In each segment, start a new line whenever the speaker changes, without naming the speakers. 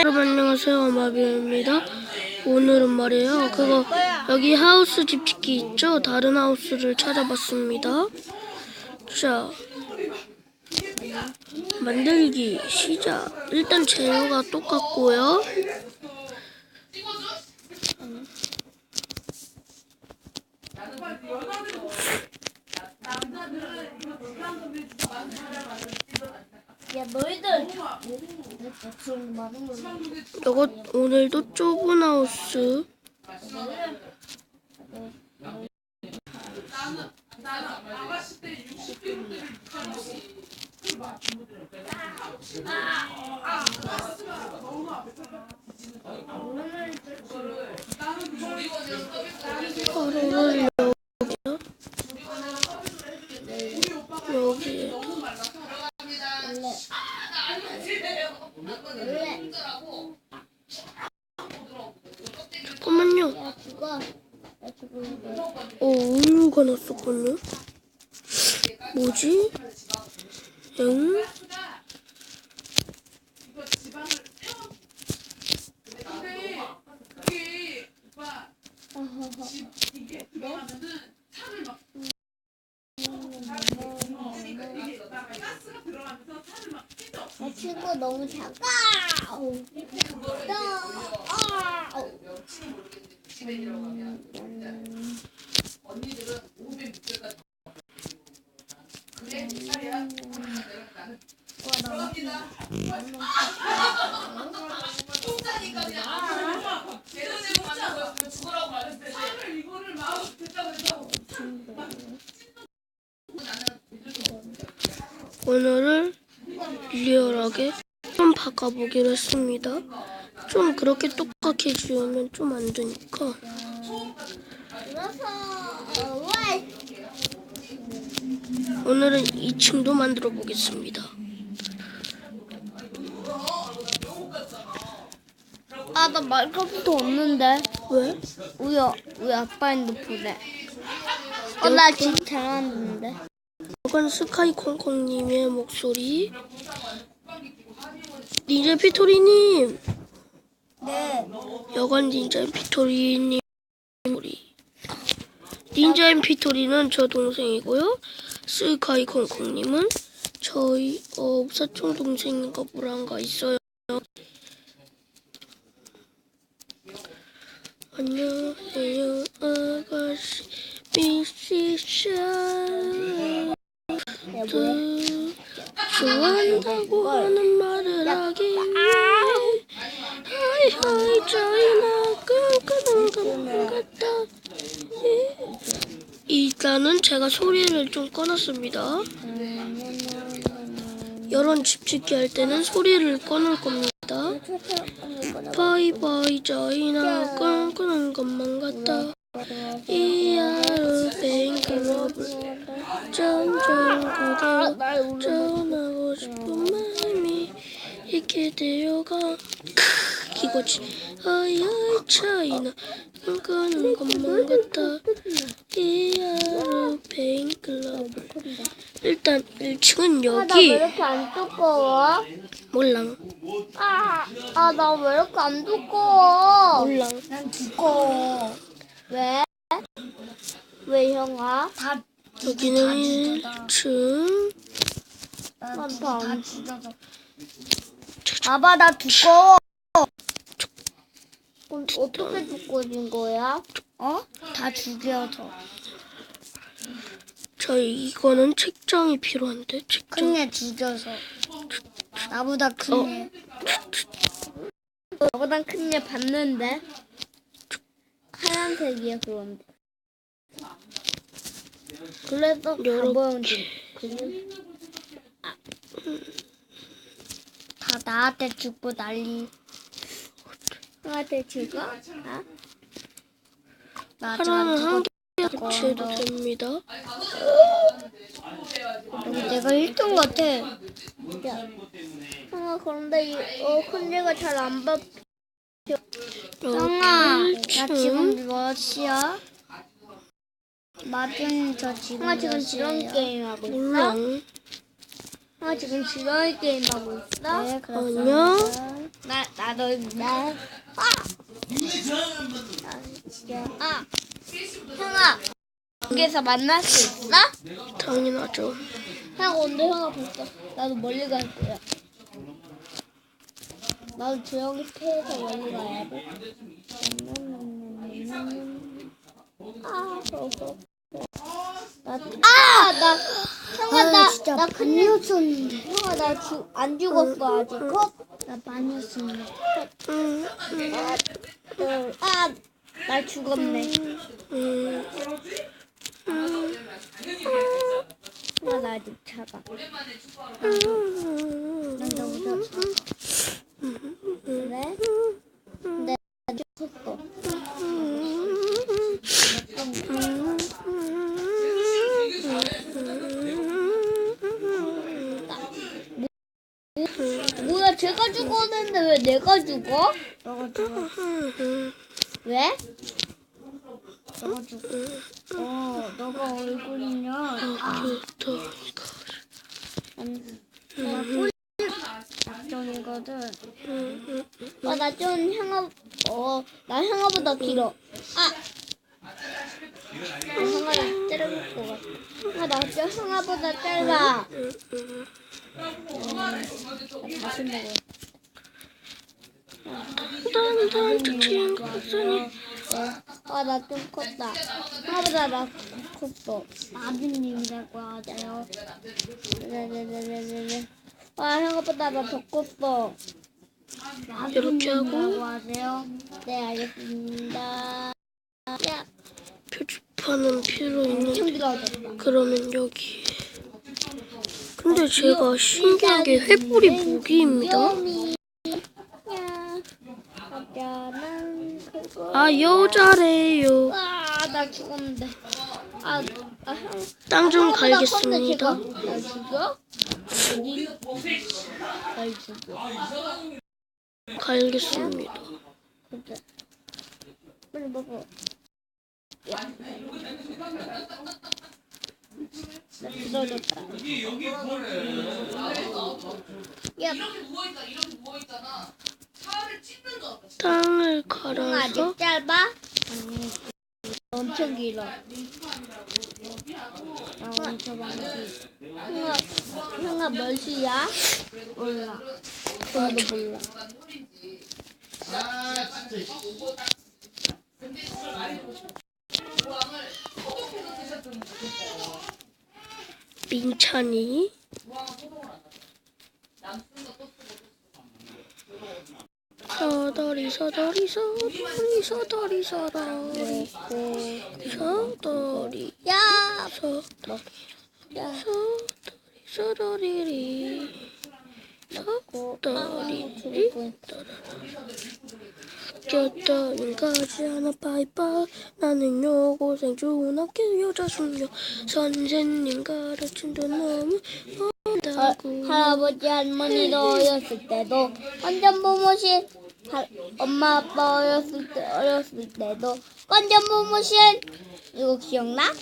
여러분 안녕하세요 마비입니다. 오늘은 말이에요. 그거 여기 하우스 집 짓기 있죠? 다른 하우스를 찾아봤습니다. 자 만들기 시작. 일단 재료가 똑같고요.
야 너희들
이거 오늘도 좁은 하우스? 가루를 여기요 여기에 잠깐만요
야 그거
어, 우유가 났었군요. 뭐지? 응?
야 친구 너무 작아 아우. 아, 아우.
오늘을 리얼하게 좀 바꿔보기로 했습니다. 좀 그렇게 똑같게 지으면 좀 안 되니까. 오늘은 2층도 만들어 보겠습니다.
아, 나 마이크로프트 없는데.
왜?
우리, 어- 우리 아빠 핸드폰에. 어, 나 진짜 잘 만드는데.
이건 스카이 콩콩님의 목소리. 닌자 피토리님,
네.
여관 닌자 피토리님 목소리. 닌자 피토리는 저 동생이고요. 스카이 콩콩님은 저희 어, 사촌 동생인가 뭐란가 있어요. 안녕하세요 아가씨 미시샤 그 좋아한다고 하는 말을 하기 위해 하이 하이 저희나 끈끈한 것만 같다 예. 일단은 제가 소리를 좀 꺼놨습니다. 이런 집 짓기 할 때는 소리를 꺼놓을 겁니다. 바이바이 저희나 끈끈한 것만 같다. 이 하루 뱅클럽을 점점 전하고 싶은 마음이 있게 되어가 크, 이거지 아이 아이 차이나 끈끈한 것만 같다 이 하루 뱅클럽 일단 1층은
아, 나왜
여기
이렇게 안 두꺼워?
몰랑
아, 아, 나 왜 이렇게 안 두꺼워?
몰랑
난 두꺼워. 왜? 왜, 형아? 다,
여기는 1층
아, 다 찢어져. 봐봐, 나 두꺼워. 그럼 어떻게 두꺼워진 거야? 어? 다 죽여져.
저희 이거는 책장이 필요한데 책장
큰애 죽여서. 나보다 큰애. 나보다 큰애 봤는데? 하얀색이야, 그런데. 그래서. 가보는지. 다 나한테 죽고 난리. 나한테 죽어? 아? 나
하나는 한
죽었-
개 합쳐도 됩니다
내가 1등 같아. 야. 아, 그런데 이, 어, 큰애가 잘 안 봐. 형아, 나
여기
지금
1층
몇 시야? 마준 저 지금 아, 지금 지런 게임 하고 있어? 형아 지금 지렁이 게임 하고 있어? 네,
아니요.
나 나도 나. 아. 아. 형아 여기서 만날 수 있어?
당연하죠.
형 근데 형아 벌써 나도 멀리 갈 거야. 나도 조용히 패해서 멀리 가야 돼. 아, 벌써. 나, 아, 나, 형아, 나, 나 큰일 쳤는데. 형아, 나 주, 안 죽었어, 아직. 컷? 나 많이 했었는데.
음,
아, 나 죽었네.
음,
형아, 나 아직.
음,
난 너무 차가. 그래? 근데 나 죽었어. 뭐야, 제가 죽었는데 왜 내가 죽어? 너가 죽어. 왜? 너가 죽어. 어, 너가 얼굴이냐? 나꿀 작정이거든. 아, 나좀 형아, 어, 나 형아보다 길어. 아! 나 형아를 때려볼 것 같아. 아, 나좀 형아보다 짧아. 나 다시 먹어.
딴딴 touching 것은
아, 나 좀 컸다. 형아보다 나 컸어. 아드님이라고 하세요. 네네네네네. 아, 형아보다 나 더 컸어.
이렇게 하고
하세요. 네, 알겠습니다. 야,
표지판은 필요 있는. 그러면 여기 근데 제가 신기한 게 횃불이 무기입니다
여는 그거.
아 여자래요.
아나 죽었는데.
아땅좀 갈겠습니다.
날 죽어.
갈겠습니다.
빨리 먹어. 야. 나 부서졌다. 야.
이렇게 누워있다 이렇게 누워있잖아 땅을
형
갈아서
아직 짧아? 엄청 길어. 나 엄청 많이. 형아, 형아 몇 시야? 몰라. 나도 몰라.
민찬이 서더리 서더리 서더리 서더리 서더리. 서더리
야,
서
야,
서더리 서더리리. 서더리리. 꼈다는 가지 않아 빠이빠이 나는 여고생 좋은 학교 여자 숙녀. 선생님 가르친 돈 너무 멀다고
할아버지 할머니도 어렸을 때도 완전 부모신 할- 엄마 아빠 어렸을 때 어렸을 때도 완전 부모신 이거 기억나?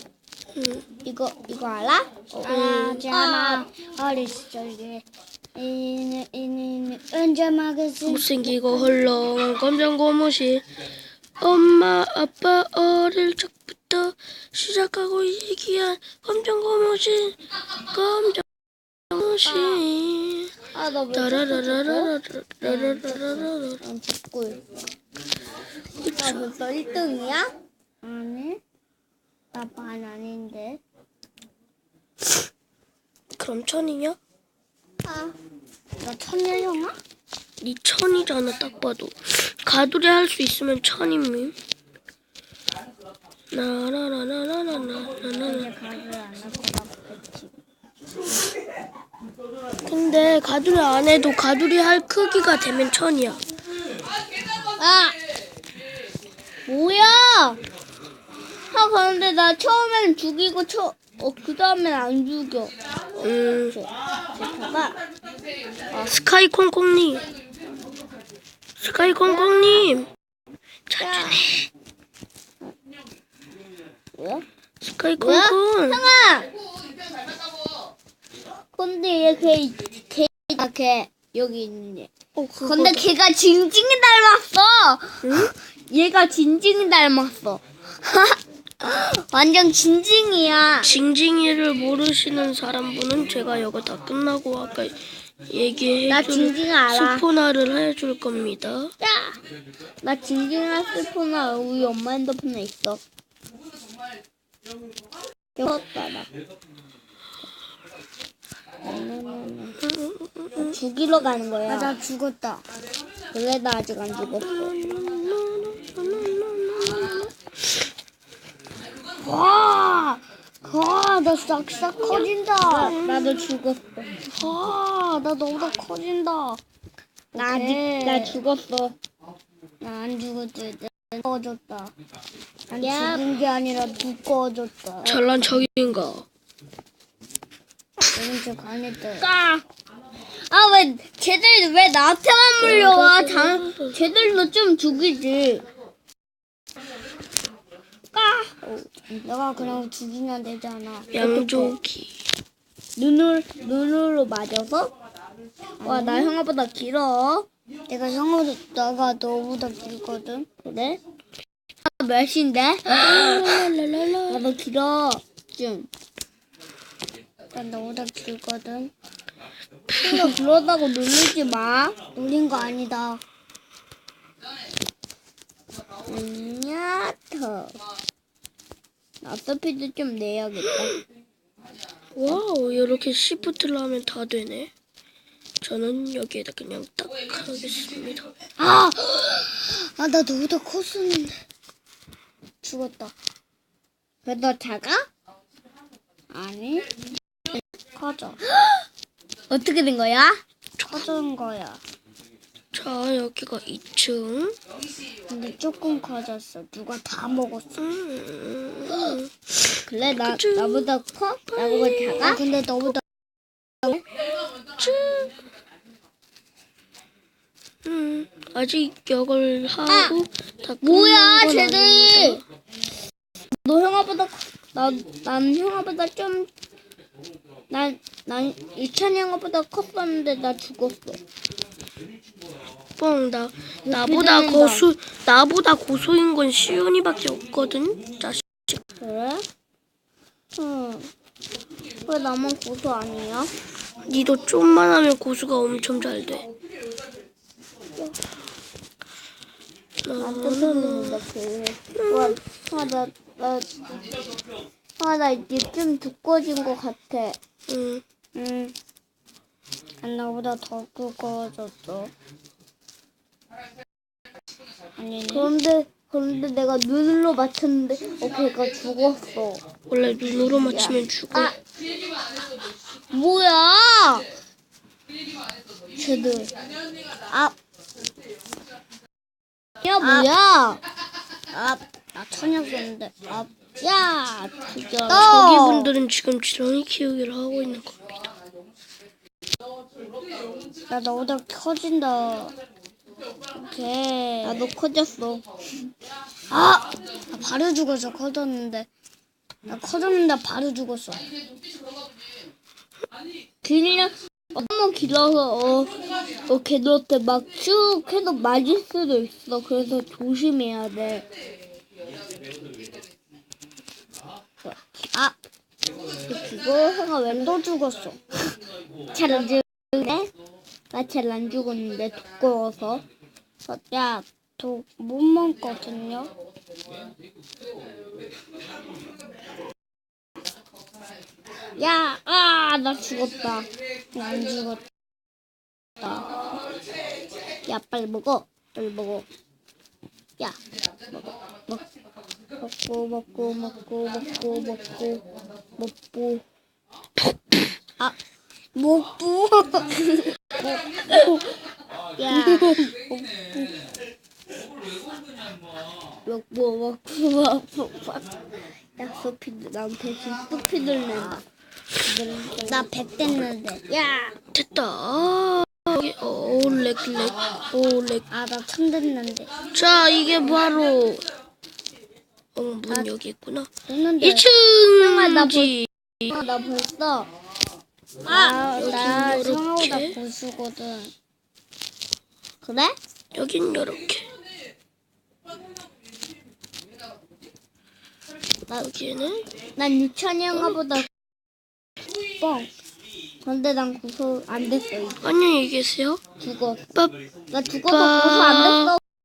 응.
이거 이거 알아? 어,
알아지 않아. 어렸을 적에 이는 이는 언제 막으신
못생기고 헐렁한 검정 고무신 엄마 아빠 어릴 적부터 시작하고 얘기한 검정 고무신 검정 고무신
아너왜
따라라라라라라라라라라
난 있어. 나 벌써 1등이야?
아니 나 반 아닌데
그럼 천이냐?
아,
너 천일영아?
니 천이잖아 딱 봐도 가두리 할 수 있으면 천임님 나나나나나나나나나
가을 안할 거라고 했지
근데 가두리 안 해도 가두리 할 크기가 되면 천이야
아, 뭐야? 아 그런데 나 처음엔 죽이고 처, 어 그 다음엔 안 죽여.
음
봐봐.
스카이 콩콩님 스카이 콩콩님
야. 뭐야?
스카이
뭐야?
콩콩
형아! 근데 얘걔 걔가 걔 여기 있네.
어, 그거
근데 걔가 징징이 닮았어. 얘가 징징이 닮았어. 완전 징징이야.
징징이를 모르시는 사람분은 제가 이거 다 끝나고 아까
나
얘기해줄
징징이 알아.
스포나를 해줄 겁니다.
야, 나 징징이랑 슬프나 우리 엄마 핸드폰에 있어. 여기다 나. 죽이러 가는 거야.
아, 나 죽었다.
그래 나 아직 안 죽었어.
와, 와, 나 싹싹 커진다.
나 도 죽었어.
와, 나 너보다 커진다.
나 아직. 나 죽었어.
나 안 죽었지. 두꺼워졌다. 난
야.
죽은 게 아니라 두꺼워졌다.
잘난 척인가?
이런 척안 했다.
까. 아 왜 쟤들 왜 나한테만 물려와? 다 쟤들도 좀 죽이지. 까.
내가 그냥 죽이면 되잖아.
양조기.
눈을 눈으로 맞아서? 와 나 형아보다 길어.
내가 형보다 내가 너보다 길거든.
그래? 아, 몇인데? 나도 길어. 좀.
난 너보다 길거든.
형아 그러다고 누르지 마.
놀린 거 아니다.
나 스피드 좀 내야겠다.
와우, 이렇게 시프트를 하면 다 되네. 저는 여기에다 그냥 딱 하겠습니다.
아, 아, 나 너보다 컸었는데. 죽었다.
그래도 작아?
아니? 커져.
어떻게 된 거야?
커진 거야.
자, 여기가 2층.
근데 조금 커졌어. 누가 다 먹었어.
음,
그래 나
그쵸.
나보다 커? 나보다
아,
작아?
근데 너보다
음, 아직 역을 하고 다
뭐야
끝난 건
쟤들?
아닙니다.
너 형아보다 나난 형아보다 좀 난, 난 유찬 형아보다 컸었는데 나 죽었어.
뻥, 나, 나보다
믿는다.
고수, 나보다 고소인 건 시온이밖에 없거든. 자식.
그래? 응. 왜 나만 고소 아니야?
니도 좀만 하면 고수가 엄청 잘 돼.
들리는데 그. 와, 아, 나, 나, 아, 나 이제 좀 두꺼워진 것 같아.
응.
응. 난 나보다 더 두꺼워졌어. 아니네.
그런데, 그런데 내가 눈으로 맞췄는데, 어, 걔가 죽었어.
원래 눈으로 맞추면 죽어.
아! 뭐야! 쟤들. 아. 야, 뭐야!
아, 나 천였었는데. 아,
야, 죽여.
저기 분들은 지금 지렁이 키우기를 하고 있는 겁니다.
나 너보다 커진다. 오케이.
나도 커졌어.
아! 나 바로 죽었어, 커졌는데. 나 커졌는데 바로 죽었어.
길이랑 너무 길어서 어, 어 걔들한테 막쭉 해도 맞을 수도 있어. 그래서 조심해야 돼. 아, 그리고 형아 왜
또 죽었어.
잘 안 죽네? 나잘 안 죽었는데 두꺼워서.
야, 도못 먹거든요.
야, 아, 나 죽었다.
안 죽었다.
야, 빨리 먹어. 빨리 먹어. 야, 먹어. 먹. 먹고, 먹고, 먹고, 먹고, 먹고, 먹고. 아,
목부.
야. 먹고, 먹고, 먹고, 먹고. 야, 소피드, 난 대신 소피드를 낸다.
나백 됐는데.
야,
됐다. 아, 여기, 어, 렉, 렉, 오, 렉.
아, 나천 됐는데.
자, 이게 바로. 어, 문 여기 있구나.
됐는데.
2층! 나지
아, 나 벌써 아,
나
요렇게.
성하보다 고수거든.
그래?
여긴 이렇게. 여기는
난 유찬이 형아보다 뻥. 근데 난 고소 안 됐어. 이제.
안녕히 계세요.
죽었어.
빠
나 죽어서 고소 안 됐어.